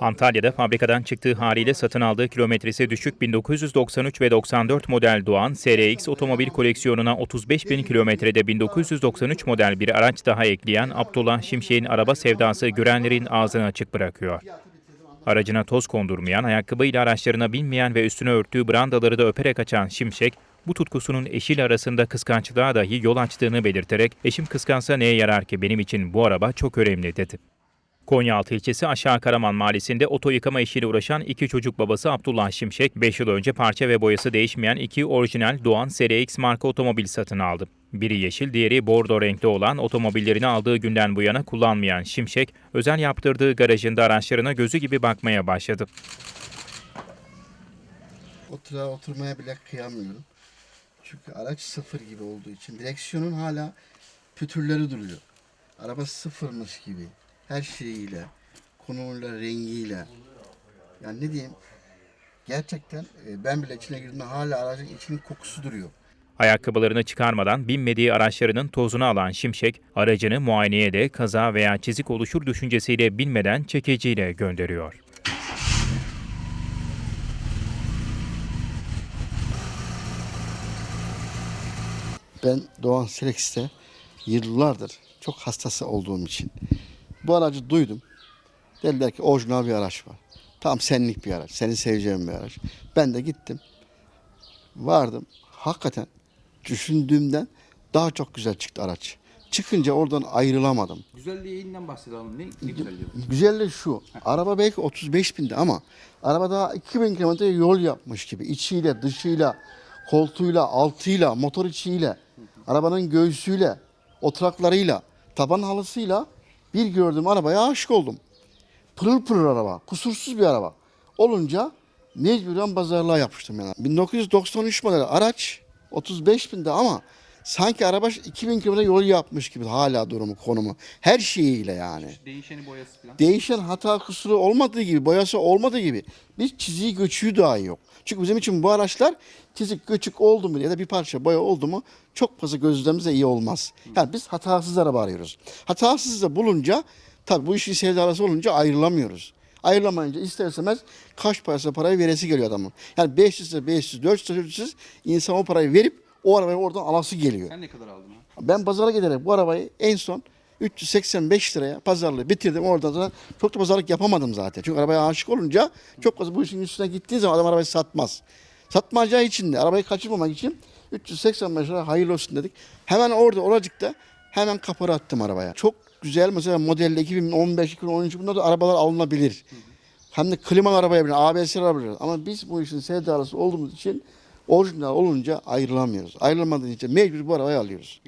Antalya'da fabrikadan çıktığı haliyle satın aldığı kilometresi düşük 1993 ve 94 model Doğan SRX otomobil koleksiyonuna 35 bin kilometrede 1993 model bir araç daha ekleyen Abdullah Şimşek'in araba sevdası görenlerin ağzını açık bırakıyor. Aracına toz kondurmayan, ayakkabıyla araçlarına binmeyen ve üstüne örttüğü brandaları da öperek açan Şimşek, bu tutkusunun eşiyle arasında kıskançlığa dahi yol açtığını belirterek eşim kıskansa neye yarar ki benim için bu araba çok önemli dedi. Konyaaltı ilçesi Aşağı Karaman mahallesinde oto yıkama işiyle uğraşan iki çocuk babası Abdullah Şimşek, 5 yıl önce parça ve boyası değişmeyen iki orijinal Doğan SRX marka otomobil satın aldı. Biri yeşil, diğeri bordo renkli olan otomobillerini aldığı günden bu yana kullanmayan Şimşek, özel yaptırdığı garajında araçlarına gözü gibi bakmaya başladı. Otura oturmaya bile kıyamıyorum. Çünkü araç sıfır gibi olduğu için direksiyonun hala pütürleri duruyor. Araba sıfırmış gibi. Her şeyiyle, konumuyla, rengiyle. Yani ne diyeyim? Gerçekten e, ben bile içine girdiğimde hala aracın içinin kokusu duruyor. Ayakkabılarını çıkarmadan binmediği araçlarının tozunu alan Şimşek, aracını muayeneye de kaza veya çizik oluşur düşüncesiyle binmeden çekiciyle gönderiyor. Ben Doğan Selex'te yıllardır çok hastası olduğum için bu aracı duydum. Dediler ki orijinal bir araç var. Tam senlik bir araç. Seni seveceğim bir araç. Ben de gittim. Vardım. Hakikaten düşündüğümden daha çok güzel çıktı araç. Çıkınca oradan ayrılamadım. Güzelliğinden bahsedelim. Ne, ne güzelliği? Güzelliği şu. Araba belki 35 bindi ama araba daha 2000 kilometre yol yapmış gibi. İçiyle, dışıyla, koltuğuyla, altıyla, motor içiyle, arabanın göğsüyle, oturaklarıyla, taban halısıyla bir gördüm arabaya aşık oldum. Pırıl pırıl araba, kusursuz bir araba. Olunca mecburen pazarlığa yapıştım yani. 1993 model araç 35 binde ama sanki araba 2000 kilometre yol yapmış gibi hala durumu, konumu. Her şeyiyle yani Değişeni boyası falan. değişen hata kusuru olmadığı gibi, boyası olmadığı gibi bir çiziği göçüğü dahi yok. Çünkü bizim için bu araçlar çizik göçük oldu mu ya da bir parça boya oldu mu çok fazla gözlemimize iyi olmaz. Yani biz hatasız araba arıyoruz. Hatasız da bulunca tabii bu işin sevdalısı olunca ayrılamıyoruz. Ayrılamayınca ister istemez kaç parası parayı veresi geliyor adamın. Yani 500 lira 500, 400 lira 400 insan o parayı verip o arabayı oradan alası geliyor. Sen ne kadar aldın ha? Ben pazara giderek bu arabayı en son 385 liraya pazarlığı bitirdim. Oradan sonra çok da pazarlık yapamadım zaten. Çünkü arabaya aşık olunca çok fazla bu işin üstüne gittiği zaman adam arabayı satmaz. Satmayacağı için de arabayı kaçırmamak için 385 lira hayırlı olsun dedik. Hemen orada oracıkta hemen kapora attım arabaya. Çok güzel mesela modelde 2015, 2013 bunlar da arabalar alınabilir. Hem de klimalı arabaya bile, ABS arabaya Ama biz bu işin sevdalısı olduğumuz için orijinal olunca ayrılamıyoruz. Ayrılamadığımız için mecbur bu arabayı alıyoruz.